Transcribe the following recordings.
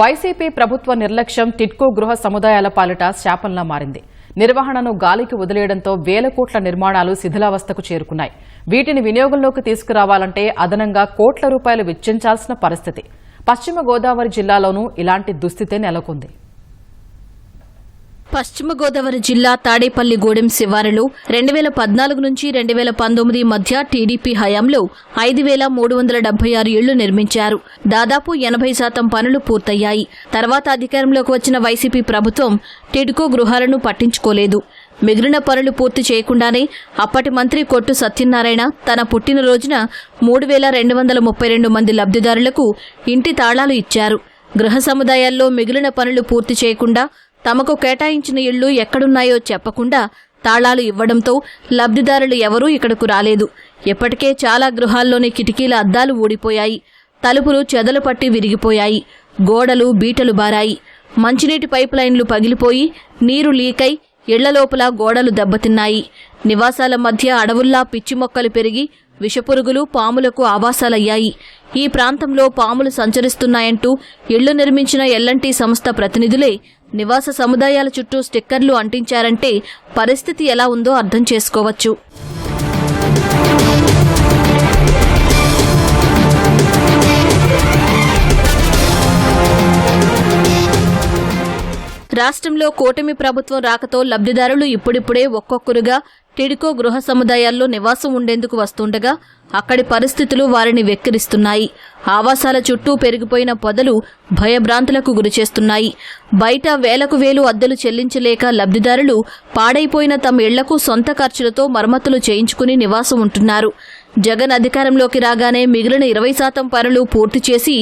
YCP ప్రభుత్వ నిర్లక్ష్యం టిట్కో గృహ సముదాయాల పాలిట శాపంలా మారింది. నిర్వహణను గాలికి వదిలేయడంతో వేల కోట్ల నిర్మాణాలు శిథిలావస్థకు చేరుకున్నాయి. వీటిని వినియోగంలోకి తీసుకురావాలంటే అదనంగా కోట్ల రూపాయలు వెచ్చించాల్సిన పరిస్థితి. పశ్చిమ గోదావరి జిల్లాలోనూ ఇలాంటి దుస్థితే నెలకొంది. పశ్చిమ గోదావరి జిల్లా తాడేపల్లిగూడెం శివారులో రెండు వేల పద్నాలుగు నుంచి రెండు వేల పంతొమ్మిది మధ్య టీడీపీ హయాంలో ఐదు వేల మూడు వందల డెబ్బై ఆరు ఇళ్ళు నిర్మించారు. దాదాపు ఎనభై శాతం పనులు పూర్తయ్యాయి. తర్వాత అధికారంలోకి వచ్చిన వైసీపీ ప్రభుత్వం టిడ్కో గృహాలను పట్టించుకోలేదు. మిగిలిన పనులు పూర్తి చేయకుండానే అప్పటి మంత్రి కొట్టు సత్యనారాయణ తన పుట్టినరోజున మూడు వేల రెండు వందల ముప్పై రెండు మంది లబ్ధిదారులకు ఇంటి తాళాలు ఇచ్చారు. గృహ సముదాయాల్లో మిగిలిన పనులు పూర్తి చేయకుండా తమకు కేటాయించిన ఇళ్ళు ఎక్కడున్నాయో చెప్పకుండా తాళాలు ఇవ్వడంతో లబ్ధిదారులు ఎవరూ ఇక్కడకు రాలేదు. ఇప్పటికే చాలా గృహాల్లోని కిటికీల అద్దాలు ఊడిపోయాయి. తలుపులు చెదలు పట్టి విరిగిపోయాయి. గోడలు బీటలు బారాయి. మంచినీటి పైప్ లైన్లు పగిలిపోయి నీరు లీకై ఇళ్ళ లోపల గోడలు దెబ్బతిన్నాయి. నివాసాల మధ్య అడవుల్లా పిచ్చి మొక్కలు పెరిగి విషపురుగులు పాములకు ఆవాసాలయ్యాయి. ఈ ప్రాంతంలో పాములు సంచరిస్తున్నాయంటూ ఇళ్ళు నిర్మించిన ఎల్ఎన్టీ సంస్థ ప్రతినిధులే నివాస సముదాయాల చుట్టూ స్టిక్కర్లు అంటించారంటే పరిస్థితి ఎలా ఉందో అర్థం చేసుకోవచ్చు. రాష్ట్రంలో కూటమి ప్రభుత్వం రాకతో లబ్ధిదారులు ఇప్పుడిప్పుడే ఒక్కొక్కరుగా టిడికో గృహ సముదాయాల్లో నివాసం ఉండేందుకు వస్తుండగా అక్కడి పరిస్థితులు వారిని వెక్కిరిస్తున్నాయి. ఆవాసాల చుట్టూ పెరిగిపోయిన పొదలు భయభ్రాంతులకు గురిచేస్తున్నాయి. బయట వేలకు వేలు అద్దెలు చెల్లించలేక లబ్ధిదారులు పాడైపోయిన తమ ఇళ్ళకు సొంత ఖర్చులతో మరమ్మతులు చేయించుకుని నివాసం ఉంటున్నారు. జగన్ అధికారంలోకి రాగానే మిగిలిన ఇరవై శాతం పనులు పూర్తి చేసి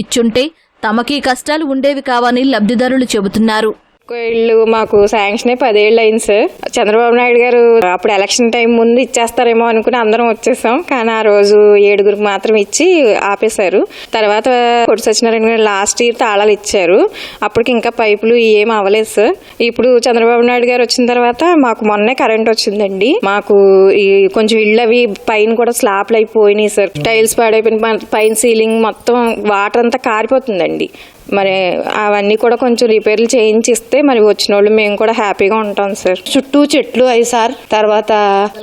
ఇచ్చుంటే తమకీ కష్టాలు ఉండేవి కావని లబ్ధిదారులు చెబుతున్నారు. ఒక్క మాకు శాంక్షన్ అయి పదేళ్ళు అయింది సార్. చంద్రబాబు నాయుడు గారు అప్పుడు ఎలక్షన్ టైం ముందు ఇచ్చేస్తారేమో అనుకుని అందరం వచ్చేసాం. కానీ ఆ రోజు ఏడుగురికి మాత్రం ఇచ్చి ఆపేశారు. తర్వాత కొడు సత్యనారాయణ గారు లాస్ట్ ఇయర్ తాళాలు ఇచ్చారు. అప్పటికి ఇంకా పైపులు ఏం అవ్వలేదు సార్. ఇప్పుడు చంద్రబాబు నాయుడు గారు వచ్చిన తర్వాత మాకు మొన్నే కరెంట్ వచ్చిందండి. మాకు ఈ కొంచెం ఇళ్ళు అవి పైన కూడా స్లాప్లు అయిపోయినాయి సార్. టైల్స్ పాడైపోయిన పైన సీలింగ్ మొత్తం వాటర్ అంతా కారిపోతుందండి. మరి అవన్నీ కూడా కొంచెం రిపేర్లు చేయించిస్తే మరి వచ్చిన వాళ్ళు మేము కూడా హ్యాపీగా ఉంటాం సార్. చుట్టూ చెట్లు అవి సార్. తర్వాత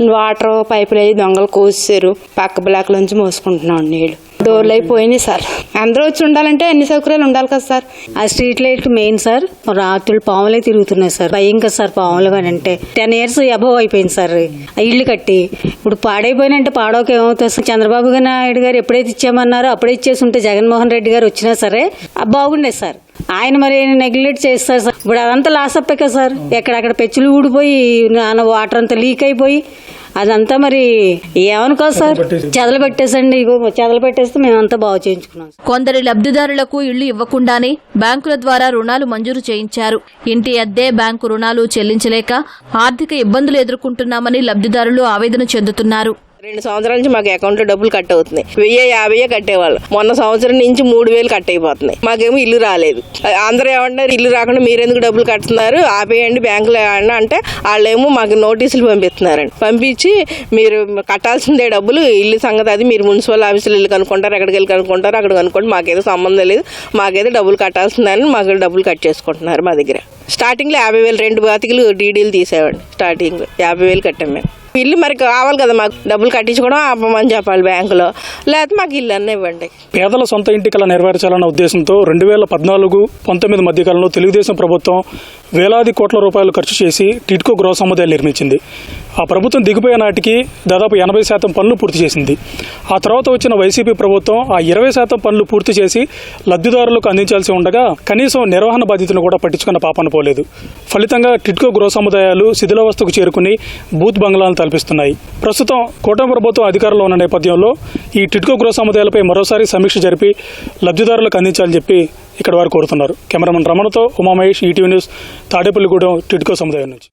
వాటర్ పైపులు అయ్యి దొంగలు కోసారు పక్క బ్లాక్ నుంచి మోసుకుంటున్నాం నీళ్ళు డోర్లు అయిపోయినాయి సార్. అందరూ వచ్చి ఉండాలంటే అన్ని సౌకర్యాలు ఉండాలి కదా సార్? ఆ స్ట్రీట్ లైట్ మెయిన్ సార్. రాత్రులు పాములే తిరుగుతున్నాయి సార్. భయం కదా సార్ పాములు కానీ అంటే. టెన్ ఇయర్స్ అబవ్ అయిపోయింది సార్. ఆ ఇల్లు కట్టి. ఇప్పుడు పాడైపోయినంటే పాడోక ఏమవుతుంది సార్? చంద్రబాబు నాయుడు గారు ఎప్పుడైతే ఇచ్చామన్నారో అప్పుడే ఇచ్చేసి ఉంటే జగన్మోహన్ రెడ్డి గారు వచ్చినా సరే బాగుండేది సార్. ఆయన మరి నెగ్లెక్ట్ చేస్తారు సార్. ఇప్పుడు అదంతా లాస్ అప్పే కదా సార్. ఎక్కడక్కడ పెచ్చులు ఊడిపోయి వాటర్ అంతా లీక్ అయిపోయి అదంతా మరి ఏమనుకోదు సార్? చెదలు పెట్టేసండి. ఇగో చెదలు పెట్టేస్తే మేమంతా బాగు చేయించుకున్నాం. కొందరి లబ్ధిదారులకు ఇళ్ళు ఇవ్వకుండానే బ్యాంకుల ద్వారా రుణాలు మంజూరు చేయించారు. ఇంటి అద్దె బ్యాంకు రుణాలు చెల్లించలేక ఆర్థిక ఇబ్బందులు ఎదుర్కొంటున్నామని లబ్ధిదారులు ఆవేదన చెందుతున్నారు. రెండు సంవత్సరాల నుంచి మాకు అకౌంట్లో డబ్బులు కట్ అవుతున్నాయి. వెయ్యి యాభై కట్టేవాళ్ళు. మొన్న సంవత్సరం నుంచి మూడు వేలు కట్ అయిపోతున్నాయి. మాకేమో ఇల్లు రాలేదు. అందరూ ఏమంటారు ఇల్లు రాకుండా మీరెందుకు డబ్బులు కడుతున్నారు? ఆపేయండి బ్యాంకులో ఏమన్నా అంటే వాళ్ళేమో మాకు నోటీసులు పంపిస్తున్నారండి. పంపించి మీరు కట్టాల్సిందే డబ్బులు. ఇల్లు సంగతి అది. మీరు మున్సిపల్ ఆఫీసులు వెళ్ళి కనుక్కుంటారు ఎక్కడికి వెళ్ళి కనుక్కుంటారు అక్కడ కనుక్కోండి. మాకేదో సంబంధం లేదు. మాకేదో డబ్బులు కట్టాల్సిందని మాకు డబ్బులు కట్ చేసుకుంటున్నారు మా దగ్గర. స్టార్టింగ్లో యాభై వేలు రెండు బాతికలు డీడీలు తీసేవాడి స్టార్టింగ్లో యాభై వేలు కట్టాం మేము. ఇల్లు మరి కావాలి కదా మాకు. డబ్బులు కట్టించుకోవడం ఆపమని చెప్పాలి బ్యాంకులో. లేకపోతే మాకు ఇల్లు అన్న ఇవ్వండి. పేదల సొంత ఇంటి కళ నెరవేర్చాలన్న ఉద్దేశంతో రెండు వేల పద్నాలుగు పంతొమ్మిది మధ్య కాలంలో తెలుగుదేశం ప్రభుత్వం వేలాది కోట్ల రూపాయలు ఖర్చు చేసి టిడ్కో గృహ సముదాయాలు నిర్మించింది. ఆ ప్రభుత్వం దిగిపోయే నాటికి దాదాపు ఎనభై శాతం పనులు పూర్తి చేసింది. ఆ తర్వాత వచ్చిన వైసీపీ ప్రభుత్వం ఆ ఇరవై శాతం పనులు పూర్తి చేసి లబ్ధిదారులకు అందించాల్సి ఉండగా కనీసం నిర్వహణ బాధ్యతను కూడా పట్టించుకున్న పాపన పోలేదు. ఫలితంగా టిట్కో గృహ సముదాయాలు శిథిలావస్థకు చేరుకుని బూత్ బంగ్లాలను తలపిస్తున్నాయి. ప్రస్తుతం కూటమి ప్రభుత్వం అధికారంలో ఉన్న నేపథ్యంలో ఈ టిట్కో గృహ సముదాయాలపై మరోసారి సమీక్ష జరిపి లబ్ధిదారులకు అందించాలని చెప్పి ఇక్కడ వారు కోరుతున్నారు. Cameraman రమణతో Umamahesh ETV news Tadepalligudem TIDCO సముదాయం నుంచి.